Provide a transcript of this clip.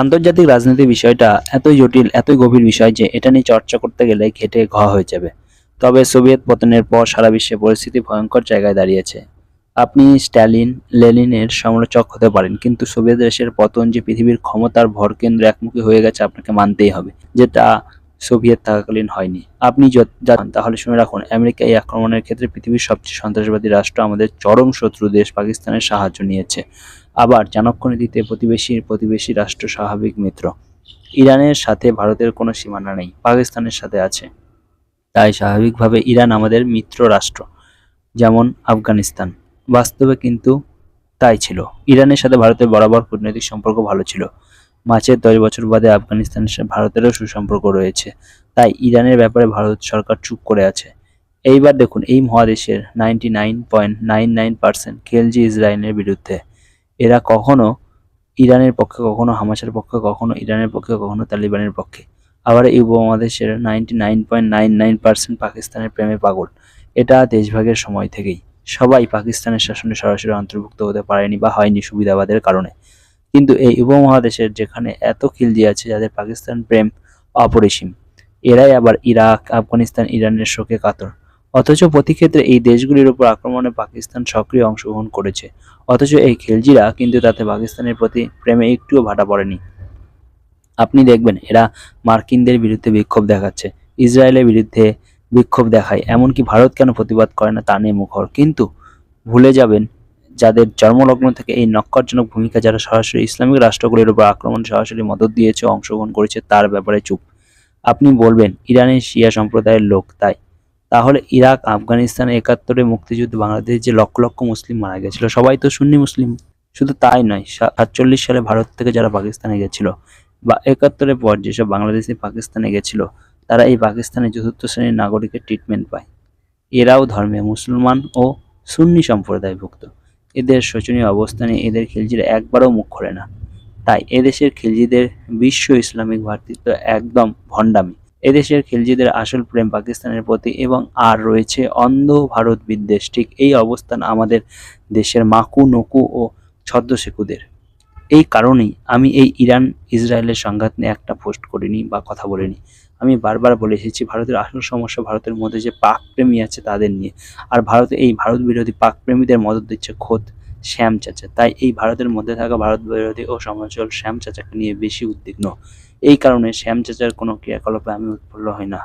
আন্তর্জাতিক রাজনীতি বিষয়টা এতই জটিল, এতই গভীর বিষয় যে এটা নিয়ে চর্চা করতে গেলে ঘেটে ঘ হয়ে যাবে। তবে সোভিয়েত পতনের পর সারা বিশ্বে পরিস্থিতি ভয়ঙ্কর জায়গায় দাঁড়িয়েছে। আপনি স্ট্যালিন, লেনিনের সমালোচক হতে পারেন, কিন্তু সোভিয়েত দেশের পতন যে পৃথিবীর ক্ষমতার ভরকেন্দ্র একমুখী হয়ে গেছে আপনাকে মানতেই হবে, যেটা সোভিয়েত থাকাকালীন হয়নি। আপনি জানেন তাহলে শুনে রাখুন, আমেরিকা এই আক্রমণের ক্ষেত্রে পৃথিবীর সবচেয়ে সন্ত্রাসবাদী রাষ্ট্র আমাদের চরম শত্রু দেশ পাকিস্তানের সাহায্য নিয়েছে। আবার চাণক্য নীতিতে প্রতিবেশীর প্রতিবেশী রাষ্ট্র স্বাভাবিক মিত্র। ইরানের সাথে ভারতের কোনো সীমানা নেই, পাকিস্তানের সাথে আছে। তাই স্বাভাবিকভাবে ইরান আমাদের মিত্র রাষ্ট্র, যেমন আফগানিস্তান। বাস্তবে কিন্তু তাই ছিল। ইরানের সাথে ভারতের বরাবর কূটনৈতিক সম্পর্ক ভালো ছিল। মাঝের দশ বছর বাদে আফগানিস্তানের সাথে ভারতেরও সুসম্পর্ক রয়েছে। তাই ইরানের ব্যাপারে ভারত সরকার চুপ করে আছে। এইবার দেখুন, এই মহাদেশের ninety nine point nine nine percent Khilji ইসরায়েলের বিরুদ্ধে। এরা কখনো ইরানের পক্ষে, কখনো হামাসের পক্ষে, কখনো ইরানের পক্ষে, কখনো তালিবানের পক্ষে। আবার এই উপমহাদেশের ninety nine point nine nine percent পাকিস্তানের প্রেমে পাগল। এটা দেশভাগের সময় থেকেই। সবাই পাকিস্তানের শাসনে সরাসরি অন্তর্ভুক্ত হতে পারেনি বা হয়নি সুবিধাবাদের কারণে। কিন্তু এই উপমহাদেশের যেখানে এত খিলজি আছে যাদের পাকিস্তান প্রেম অপরিসীম, এরাই আবার ইরাক, আফগানিস্তান, ইরানের শোকে কাতর। অথচ প্রতি ক্ষেত্রে এই দেশগুলির উপর আক্রমণে পাকিস্তান সক্রিয় অংশগ্রহণ করেছে। অথচ এই খেলজিরা কিন্তু তাতে পাকিস্তানের প্রতি প্রেমে একটুও ভাটা পড়েনি। আপনি দেখবেন, এরা মার্কিনদের বিরুদ্ধে বিক্ষোভ দেখাচ্ছে, ইসরায়েলের বিরুদ্ধে বিক্ষোভ দেখায়, এমনকি ভারত কেন প্রতিবাদ করে না তা নিয়ে মুখর। কিন্তু ভুলে যাবেন, যাদের জন্মলগ্ন থেকে এই নক্করজনক ভূমিকা যারা সরাসরি ইসলামিক রাষ্ট্রগুলির উপর আক্রমণ সরাসরি মদত দিয়েছে অংশগ্রহণ করেছে, তার ব্যাপারে চুপ। আপনি বলবেন, ইরানের শিয়া সম্প্রদায়ের লোক তাই। তাহলে ইরাক, আফগানিস্তান, একাত্তরে মুক্তিযুদ্ধ, বাংলাদেশ যে লক্ষ লক্ষ মুসলিম মারা গেছিল, সবাই তো সুন্নি মুসলিম। শুধু তাই নয় সাতচল্লিশ সালে ভারত থেকে যারা পাকিস্তানে গেছিল, বা একাত্তরের পর যেসব বাংলাদেশি পাকিস্তানে গেছিল, তারা এই পাকিস্তানের চতুর্থ শ্রেণির নাগরিকের ট্রিটমেন্ট পায়। এরাও ধর্মে মুসলমান ও সুন্নি সম্প্রদায়ভুক্ত। এদের শোচনীয় অবস্থানে এদের খিলজিরা একবারও মুখ খোলে না। তাই এদেশের খিলজিদের বিশ্ব ইসলামিক ভ্রাতৃত্ব একদম ভণ্ডামি। এদেশের খিলজিদের আসল প্রেম পাকিস্তানের প্রতি এবং আর রয়েছে অন্ধ ভারত বিদ্বেষ। ঠিক এই অবস্থান আমাদের দেশের মাকু, নকু ও ছদ্মশেকুদের এই কারণেই আমি এই ইরান ইসরায়েলের সংঘাত নিয়ে একটা পোস্ট করিনি বা কথা বলিনি। আমি বারবার বলে এসেছি, ভারতের আসল সমস্যা ভারতের মধ্যে যে পাক প্রেমী আছে তাদের নিয়ে। আর ভারতে এই ভারত বিরোধী পাক প্রেমীদের মদত দিচ্ছে খোদ। শ্যাম চাচা। তাই এই ভারতের মধ্যে থাকা ভারত বিরোধী ও সমাজল শ্যাম চাচাকে নিয়ে বেশি উদ্বিগ্ন। এই কারণে শ্যাম চাচার কোনো ক্রিয়াকলাপে আমি উৎফুল্ল হই না।